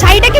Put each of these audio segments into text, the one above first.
ষাট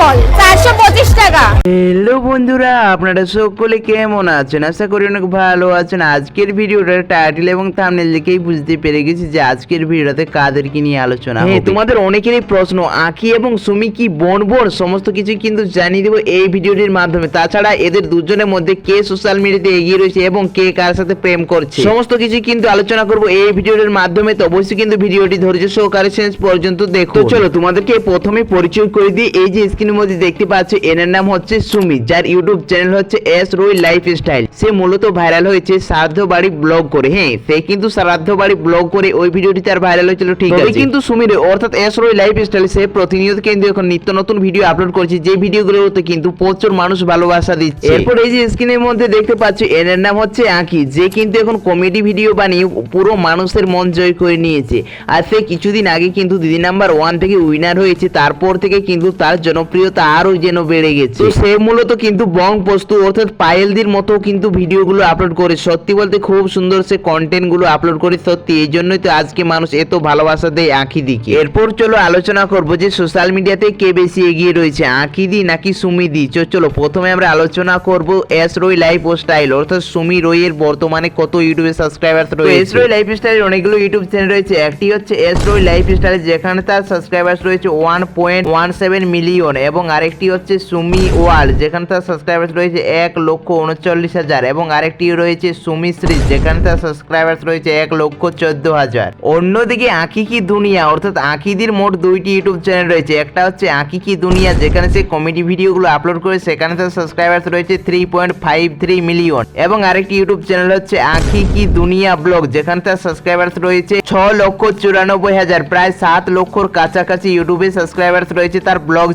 বল চারশো পঁচিশ টাকা। হ্যালো বন্ধুরা আপনারা সকলে কেমন আছেন? আশা করি অনেক ভালো আছেন। আজকের ভিডিওটার টাইটেল এবং থাম্বনেল দেখেই বুঝতে পেরে গেছি যে আজকের ভিডিওতে কাদেরকে নিয়ে আলোচনা হ্যাঁ তোমাদের অনেকেরই প্রশ্ন আঁকি এবং সুমি কি বোন বোন সমস্ত কিছু কিন্তু জানিয়ে দেবো এই ভিডিওটির মাধ্যমে। তাছাড়া এদের দুজনের মধ্যে কে সোশ্যাল মিডিয়াতে এগিয়ে রয়েছে এবং কে কার সাথে প্রেম করছে? সমস্ত কিছু কিন্তু আলোচনা করব এই ভিডিওটির মাধ্যমে। তো অবশ্যই কিন্তু ভিডিওটি ধৈর্য সহকারে শেষ পর্যন্ত দেখো। চলো তোমাদেরকে প্রথমে পরিচয় করে দিই। এই যে স্ক্রিনের মধ্যে দেখতে পাচ্ছ এনার নাম হচ্ছে সুমি যার ইউটিউব চ্যানেল হচ্ছে এস রুই লাইফ স্টাইল সে মূলত ভাইরাল হয়েছে শ্রাদ্ধ বাড়ি ব্লগ করে হ্যাঁ? সে কিন্তু শ্রাদ্ধ বাড়ি ব্লগ করে ওই ভিডিওটি তার ভাইরাল হয়েছিল ঠিক আছে? কিন্তু সুমির অর্থাৎ এস রুই লাইফ স্টাইল সে প্রতিনিয়ত কিন্তু এখন নিত্য নতুন ভিডিও আপলোড করছে যে ভিডিওগুলোতে কিন্তু প্রচুর মানুষ ভালোবাসা দিচ্ছে। এরপর এই যে স্ক্রিনের মধ্যে দেখতে পাচ্ছ এনার নাম হচ্ছে আঁকি যে কিন্তু এখন কমেডি ভিডিও বানিয়ে পুরো মানুষের মন জয় করে নিয়েছে। আর সে কিছুদিন আগে কিন্তু দিদি নাম্বার ওয়ান থেকে উইনার হয়েছে তারপর থেকে কিন্তু তার জনপ্রিয়তা আরও যেন বেড়ে গেছে। সে মূলত কিন্তু বং পোস্তু অর্থাৎ পায়েলদির মতো কিন্তু ভিডিওগুলো আপলোড করে সত্যি বলতে খুব সুন্দর সে কন্টেন্টগুলো আপলোড করে সত্যি এই জন্যই তো আজকে মানুষ এত ভালোবাসা দেয় আঁকি দিকে। এরপর চলো আলোচনা করব যে সোশ্যাল মিডিয়াতে কে বেশি এগিয়ে রয়েছে আঁকি দি নাকি সুমি দি? চো চলো প্রথমে আমরা আলোচনা করব এস রই লাইফ স্টাইল অর্থাৎ সুমি রয়ের বর্তমানে কত ইউটিউবে সাবস্ক্রাইবার রয়েছে এস রই লাইফ স্টাইলের অনেকগুলো ইউটিউব চ্যানেল রয়েছে একটি হচ্ছে এস রই লাইফ স্টাইল যেখানে তার সাবস্ক্রাইবার রয়েছে one point one seven million এবং আরেকটি হচ্ছে সুমি ওয়ার্ল্ড যেখানে তার সাবস্ক্রাইবার রয়েছে এক লক্ষ উনচল্লিশ হাজার এবং আরেকটি রয়েছে সুমি শ্রী যেখানে তার সাবস্ক্রাইবার রয়েছে এক লক্ষ চোদ্দ হাজার। অন্যদিকে আঁকি কি দুনিয়া, অর্থাৎ আঁকিদির মোট দুইটি ইউটিউব চ্যানেল রয়েছে। একটা হচ্ছে আঁকি কি দুনিয়া, যেখানে সে কমেডি ভিডিওগুলো আপলোড করে, সেখানে তার সাবস্ক্রাইবার রয়েছে three point five three million এবং আরেকটি ইউটিউব চ্যানেল হচ্ছে আঁকি কি দুনিয়া ব্লগ যেখানে তার সাবস্ক্রাইবার রয়েছে ছ লক্ষ চুরানব্বই হাজার। প্রায় সাত লক্ষর কাছাকাছি ইউটিউবে সাবস্ক্রাইবার রয়েছে তার ব্লগ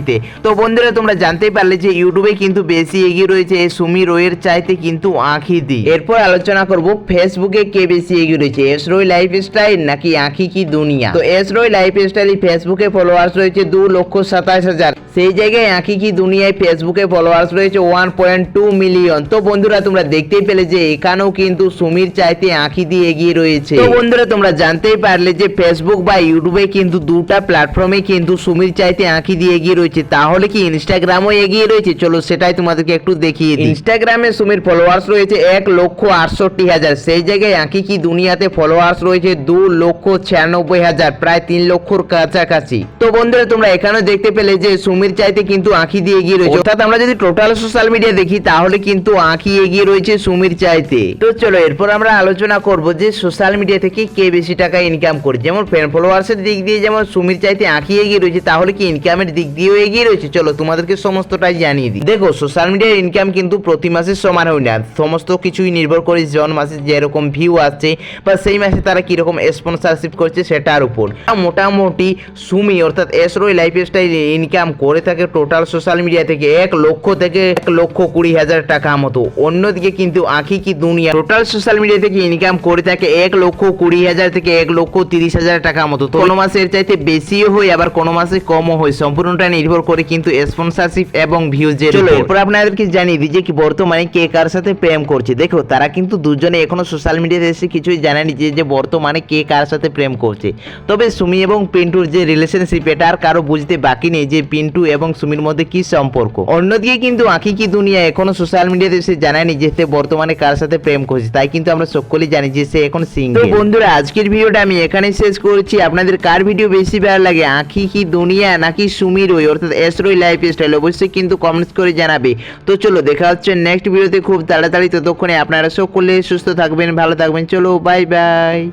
চ্যানেলটিতে তো বন্ধুরা, তোমরা জানতে পারলে যে ইউটিউবে কিন্তু বেশি এগিয়ে রয়েছে সুমি রোয়ের চাইতে কিন্তু আঁখি দি। এরপর আলোচনা করব ফেসবুকে কে বেশি এগিয়ে রয়েছে এস রয় লাইফ স্টাইল নাকি আঁখি কি দুনিয়া? তো এস রয় লাইফ স্টাইল ফেসবুকে ফলোয়ার্স রয়েছে দু লক্ষ সাতাশ হাজার। সেই জায়গায় আঁকি কি দুনিয়ায় ফেসবুকে ফলোয়ার্স রয়েছে? ওয়ান পয়েন্ট টু মিলিয়ন তো বন্ধুরা তোমরা দেখতেই পেলে যে এখানেও কিন্তু সুমির চাইতে আঁকি দিয়ে এগিয়ে রয়েছে। তো বন্ধুরা তোমরা জানতেই পারলে যে ফেসবুক বা ইউটিউবে কিন্তু দুটা প্ল্যাটফর্মে কিন্তু সুমির চাইতে আঁকি দিয়ে এগিয়ে রয়েছে। তাহলে কি ইনস্টাগ্রামও এগিয়ে রয়েছে? চলো সেটাই তোমাদেরকে একটু দেখিয়ে দিই। ইনস্টাগ্রামে সুমির ফলোয়ার্স রয়েছে এক লক্ষ আটষট্টি হাজার। সেই জায়গায় আঁকি কি দুনিয়াতে ফলোয়ার্স রয়েছে? দু লক্ষ ছিয়ানব্বই হাজার প্রায় তিন লক্ষর কাছাকাছি। তো বন্ধুরা তোমরা এখানেও দেখতে পেলে যে সুমির চাইতে কিন্তু আঁকি দিয়ে এগিয়ে রয়েছে। অর্থাৎ আমরা যদি টোটাল সোশ্যাল মিডিয়া দেখি তাহলে কিন্তু আঁকি এগিয়ে রয়েছে সুমির চাইতে। তো চলো এরপর আমরা আলোচনা করব যে সোশ্যাল মিডিয়া থেকে কে বেশি টাকা ইনকাম করে। যেমন ফ্যান ফলোয়ার্সের দিক দিয়ে যেমন সুমির চাইতে আঁকি এগিয়ে রয়েছে তাহলে কি ইনকামের দিক দিয়েও এগিয়ে রয়েছে? চলো তোমাদেরকে সমস্তটাই জানিয়ে দিই। দেখো সোশ্যাল মিডিয়ার ইনকাম কিন্তু প্রতি মাসে সমান হয় না। সমস্ত কিছুই নির্ভর করে জন মাসে যেরকম ভিউ আসছে বা সেই মাসে তারা কীরকম স্পন্সরশিপ করছে সেটার উপর। মোটামুটি সুমি অর্থাৎ এসরোই লাইফ স্টাইল ইনকাম করে থাকে টোটাল সোশ্যাল মিডিয়া থেকে এক লক্ষ থেকে এক লক্ষ কুড়ি হাজার টাকা মতো। অন্যদিকে কিন্তু Aankhi ki Duniya? Total social media থেকে ইনকাম করে থাকে এক লক্ষ কুড়ি হাজার থেকে এক লক্ষ তিরিশ হাজার টাকা মতো। তো কোনো মাসে এর চাইতে বেশিও হয় আবার কোনো মাসে কমও হয়। সম্পূর্ণটা নির্ভর করে কিন্তু স্পন্সরশিপ এবং ভিউজের চলো এরপর আপনাদেরকে জানিয়ে দিই যে কি বর্তমানে কে কার সাথে প্রেম করছে। দেখো তারা কিন্তু দুজনে এখনও সোশ্যাল মিডিয়াতে এসে কিছুই জানায়নি যে যে বর্তমানে কে কার সাথে প্রেম করছে। তবে সুমি এবং পিন্টুর যে রিলেশনশিপ এটা আর কারও বুঝতে বাকি নেই যে পিন্টু এবং সুমির মধ্যে কি সম্পর্ক? অন্যদিকে কিন্তু আঁকি কি দুনিয়া এখনও সোশ্যাল মিডিয়াতে সে জানায়নি যে সে বর্তমানে কার সাথে প্রেম করছে, তাই কিন্তু আমরা সকলেই জানি যে সে এখন সিঙ্গেল তো বন্ধুরা, আজকের ভিডিওটা আমি এখানে শেষ করছি। আপনাদের কার ভিডিও বেশি ভালো লাগে আঁকি কি দুনিয়া নাকি সুমির ওই? অর্থাৎ এসরোই লাইফ স্টাইল অবশ্যই কিন্তু কমেন্টস করে জানাবে। তো চলো, দেখা হচ্ছে নেক্সট ভিডিওতে খুব তাড়াতাড়ি। ততক্ষণে আপনারা সকলে সুস্থ থাকবেন, ভালো থাকবেন। চলো বাই বাই